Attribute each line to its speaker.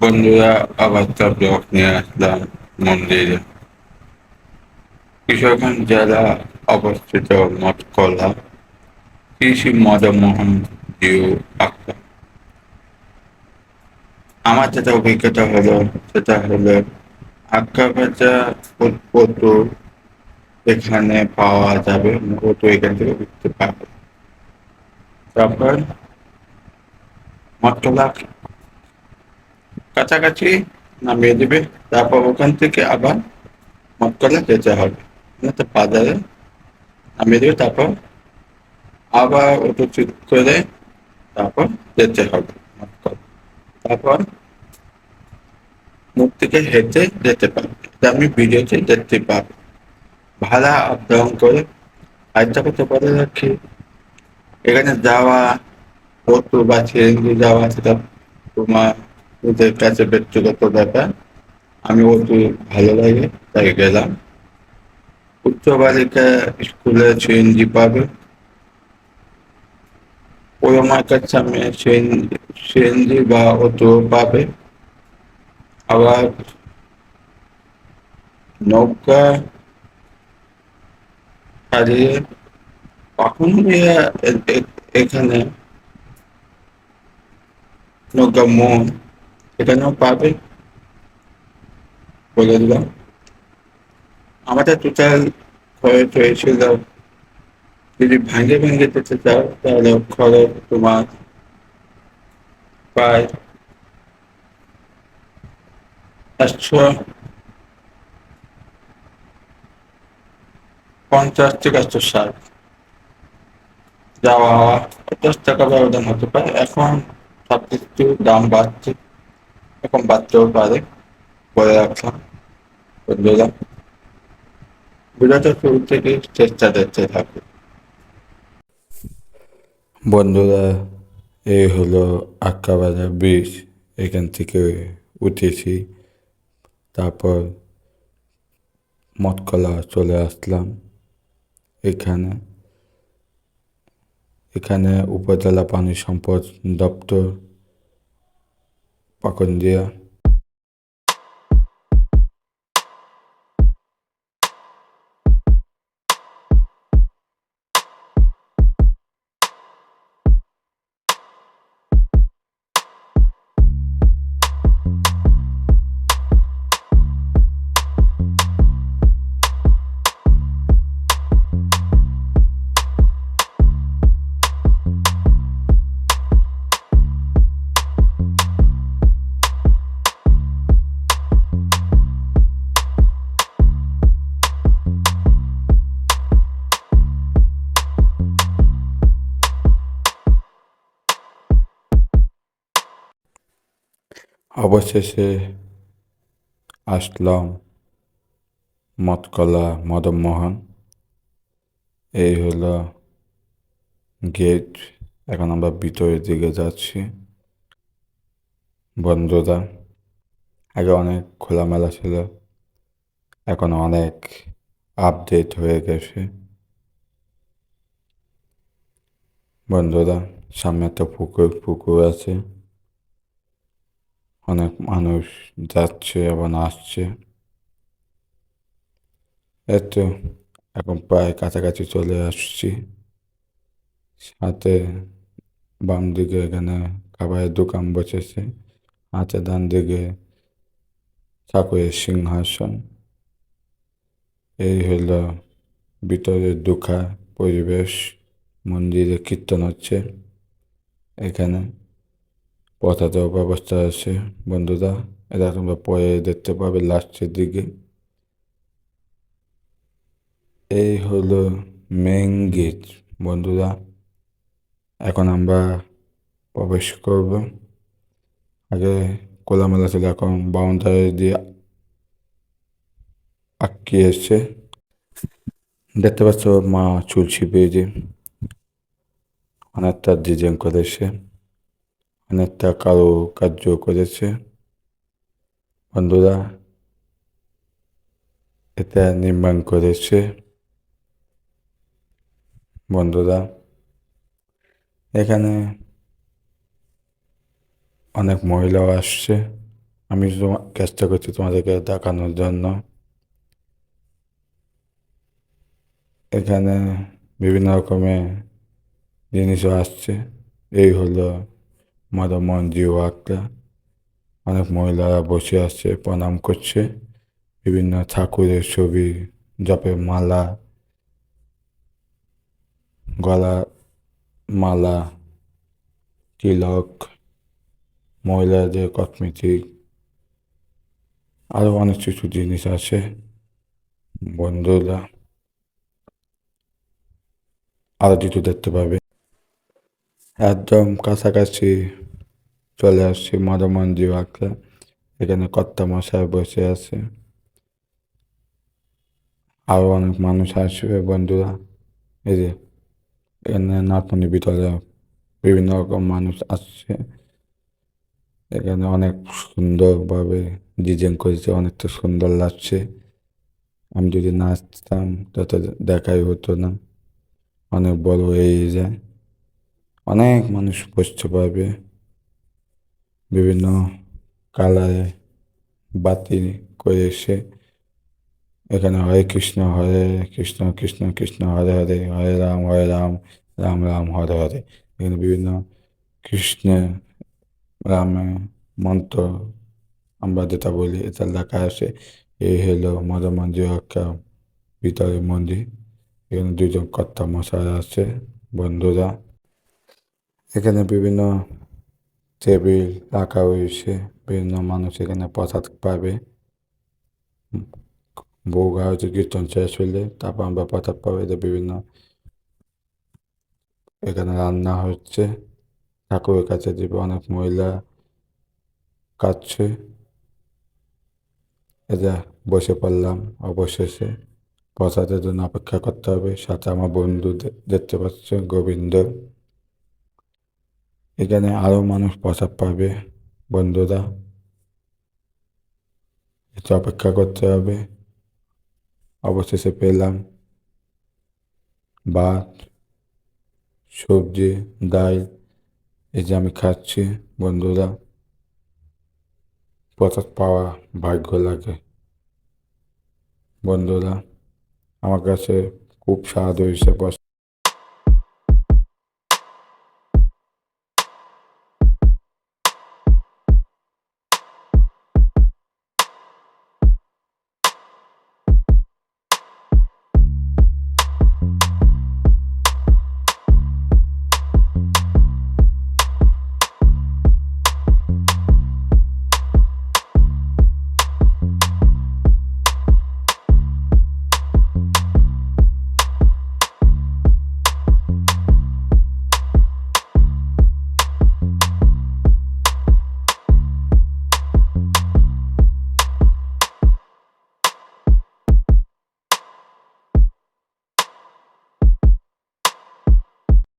Speaker 1: বন্ধুরা আবার তো ব্লক নিয়ে আসলাম মন্দিরে কিশোরগঞ্জ জেলা অবস্থিত মতকলা কৃষি মদনমোহন জিউ আক্তা আমার যেটা অভিজ্ঞতা হলো সেটা হলো আক্কা ভাজা কত এখানে পাওয়া যাবে মূলত এখান থেকে উঠতে পারবে তারপর মতকলা কাছাকাছি নামিয়ে দেবে তারপর ওখান থেকে আবার মটকলা যেতে হবে বাজারে নামিয়ে দেবে তারপর আবার অটো ঠিক করে তারপর যেতে হবে তারপর মুখ থেকে হেঁটে যেতে পারবে আমি ভিডিওতে দেখতে পাবো ভাড়া আবদাহন করে আয়তা করতে পারে রাখি এখানে যাওয়া অটো বা সিএনজি যাওয়া সেটা তোমার ওদের কাছে ব্যক্তিগত ব্যাপার আমি অত ভালো লাগে তাই গেলাম উচ্চ বালিকা স্কুলে সিএনজি পাবে ওই আমার কাছে আমি সিএনজি বা অত পাবে আবার নৌকা হারিয়ে কখন এখানে নৌকা মোড় এটা নাও পাবে বলে দিলাম আমাদের টোটাল খরচ হয়েছিল যদি ভাঙে ভেঙে পেতে চাও তাহলে খরচ তোমার প্রায় একশো পঞ্চাশ থেকে একশো ষাট যাওয়া পঞ্চাশ টাকা ব্যবধান হতে পারে এখন সব কিছু দাম বাড়ছে combattió, ¿vale? Puede acá. Olvida. বিরত শুরু থেকে চেষ্টা দেখতে থাকুন
Speaker 2: বন্ধুরা এই হলো আক্কাবাজার ব্রিজ এখান থেকে উঠেছি তারপর মতকলা চলে আসলাম এখানে এখানে উপজেলা পানি সম্পদ দপ্তর kwa kunjia. অবশেষে আসলাম মতকলা মদনমোহন এই হলো গেট এখন আমরা ভিতরের দিকে যাচ্ছি বন্ধুরা আগে অনেক খোলামেলা ছিল এখন অনেক আপডেট হয়ে গেছে বন্ধুরা সামনে একটা পুকুর পুকুর আছে অনেক মানুষ যাচ্ছে এবং আসছে এতো এখন প্রায় কাছাকাছি চলে আসছি সাথে বাম দিকে এখানে খাবারের দোকান বসেছে আছে ডান দিকে ঠাকুরের সিংহাসন এই হল ভিতরে দুখা পরিবেশ মন্দিরে কীর্তন হচ্ছে এখানে দেওয়ার ব্যবস্থা আছে বন্ধুরা এটা তোমরা পরে দেখতে পাবে লাস্টের দিকে এই হলো মেন গেট বন্ধুরা এখন আমরা প্রবেশ করব আগে কোলামেলা ছিল এখন বাউন্ডারি দিয়ে আঁকি এসছে দেখতে পাচ্ছ মা চুল ছিপিয়ে যে অনেকটা ডিজাইন করেছে অনেকটা কারো কার্য করেছে বন্ধুরা এটা নির্মাণ করেছে বন্ধুরা এখানে অনেক মহিলাও আসছে আমি তোমার চেষ্টা করছি তোমাদেরকে দেখানোর জন্য এখানে বিভিন্ন রকমের জিনিসও আসছে এই হলো মাদামন জিও একটা অনেক মহিলারা বসে আছে প্রণাম করছে বিভিন্ন ঠাকুরের ছবি জপের মালা গলা মালা তিলক মহিলাদের কসমেটিক আরও অনেক কিছু জিনিস আছে বন্ধুরা আরও কিছু দেখতে পাবে একদম কাছাকাছি চলে আসছি মদমঞ্জি বাঁকড়া এখানে কর্তা মশাই বসে আছে আরও অনেক মানুষ আসবে বন্ধুরা এই যে এখানে নাটমনির ভিতরে বিভিন্ন রকম মানুষ আসছে এখানে অনেক সুন্দরভাবে ডিজাইন করেছে অনেকটা সুন্দর লাগছে আমি যদি নাচতাম তত দেখাই হতো না অনেক বড় হয়ে যায় অনেক মানুষ বসতে পারবে বিভিন্ন কালারে বাতি করে এসে এখানে হরে কৃষ্ণ হরে কৃষ্ণ কৃষ্ণ কৃষ্ণ হরে হরে হরে রাম হরে রাম রাম রাম হরে হরে এখানে বিভিন্ন কৃষ্ণ রামে মন্ত্র আমরা যেটা বলি এটা লেখা আছে এই হলো মন্দির একটা ভিতরে মন্দির এখানে দুজন কর্তা মশাই আছে বন্ধুরা এখানে বিভিন্ন টেবিল রাখা হয়েছে বিভিন্ন মানুষ এখানে প্রসাদ পাবে বউ হয়েছে কীর্তন শেষ হইলে তারপর আমরা প্রসাদ পাবে বিভিন্ন এখানে রান্না হচ্ছে ঠাকুরের কাছে দিবে অনেক মহিলা কাঁদছে এটা বসে পড়লাম অবশেষে প্রসাদের জন্য অপেক্ষা করতে হবে সাথে আমার বন্ধু দেখতে পাচ্ছে গোবিন্দ এখানে আরও মানুষ প্রসাদ পাবে বন্ধুরা একটু অপেক্ষা করতে হবে অবশেষে পেলাম ভাত সবজি ডাল এই যে আমি খাচ্ছি বন্ধুরা প্রসাদ পাওয়া ভাগ্য লাগে বন্ধুরা আমার কাছে খুব স্বাদ হয়েছে প্রসাদ